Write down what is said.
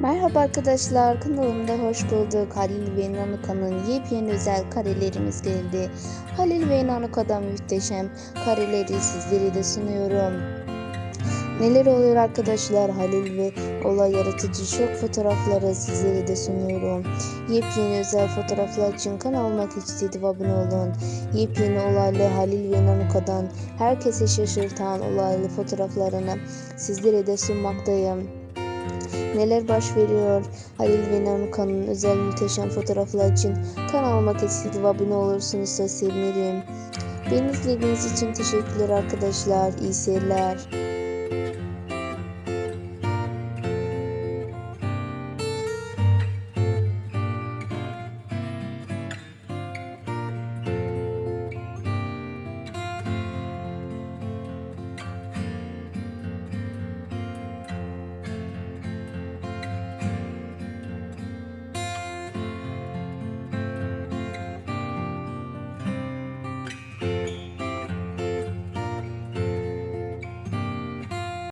Merhaba arkadaşlar kanalımda hoş bulduk. Halil ve Nanuka'nın yepyeni özel karelerimiz geldi. Halil ve Nanuka'dan muhteşem kareleri sizlere de sunuyorum. Neler oluyor arkadaşlar Halil ve olay yaratıcı şok fotoğrafları sizlere de sunuyorum. Yepyeni özel fotoğraflar için kanalıma geçti abone olun. Yepyeni olaylı Halil ve Nanuka'dan herkese şaşırtan olaylı fotoğraflarını sizlere de sunmaktayım. Neler baş veriyor? Halil ve Nanuka'nın özel muhteşem fotoğraflar için kanalıma kesinlikle abone olursunuz da sevinirim. Beni izlediğiniz için teşekkürler arkadaşlar. İyi seyirler.